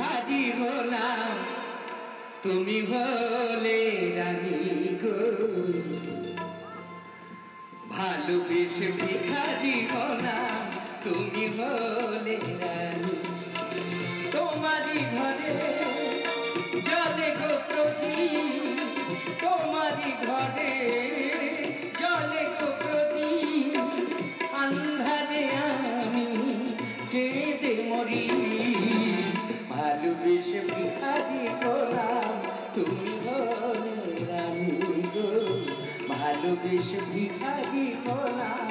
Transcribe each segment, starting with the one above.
ভিখারি হলাম তুমি হলে রানী গো। ভালোবেসে ভিখারি হলাম তুমি হলে রানী। তোমারই ঘরে জলে গো প্রদীপ, তোমারই ঘরে জলে গো প্রদীপ। আন্ধারে আমি ভালোবেসে বিহারি গোলাম তুমি রানী গো। ভালোবেসে ভিখারি হলাম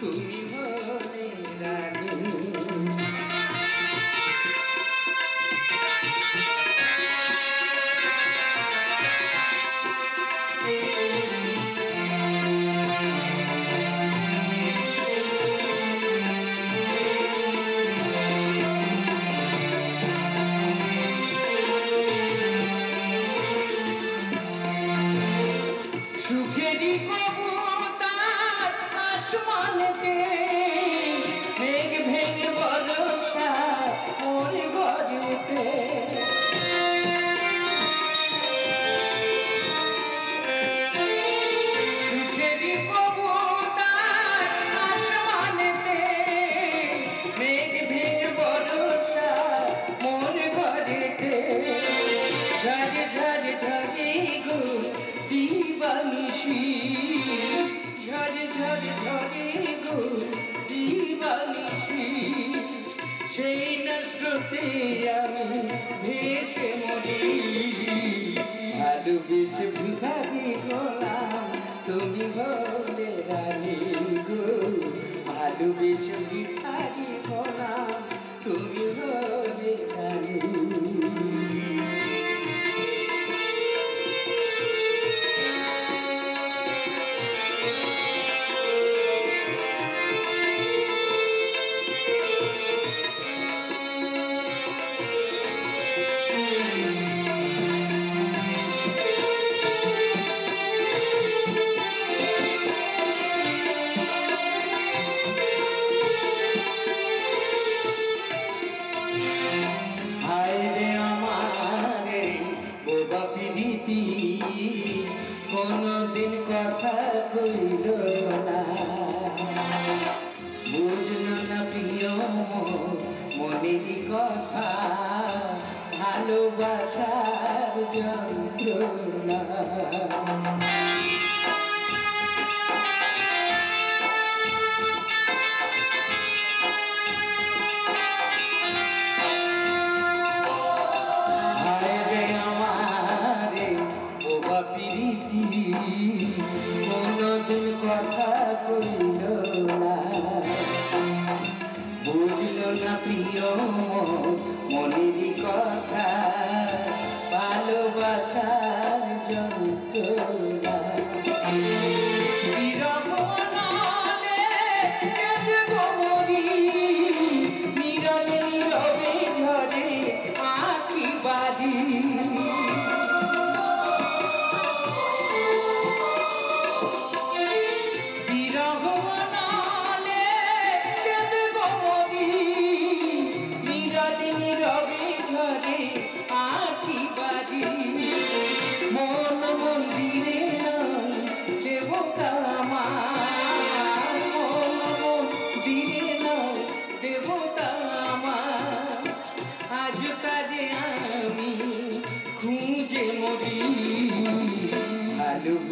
তুমি রানী। ঝড় ঝড় ঝড়ে গো দিবানিশি ঝড় ঝড়ে গো দিবানিশি সেই না স্রোতে আমি ভেসে মরি ভালোবেসে ভিখারি গোলাম তুমি হলে রানী গো ভালোবেসে ভিখারি পিরিতি কোনদিন কথা কইল না। বুঝল না প্রিয় মনের কথা ভালোবাসার যন্ত্রণা। পিরিতি কোনদিন কথা কইল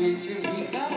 ভালোবেসে ভিখারি গলাম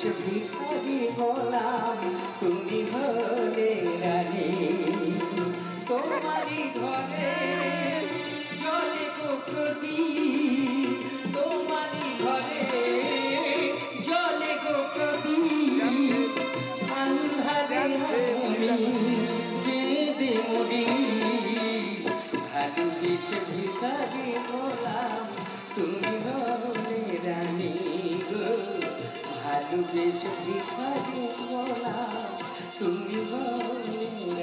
ভিখারি গলাম তুমি হলে রানী। তোমারই ঘরে জলে গো প্রদীপ তোমারই ঘরে জলে গো প্রদীপ আন্ধার কেঁদে মরি। ভালোবেসে ভিখারি হলাম, তুমি হলে ভিখারি হলাম তুমি ভালোবেসে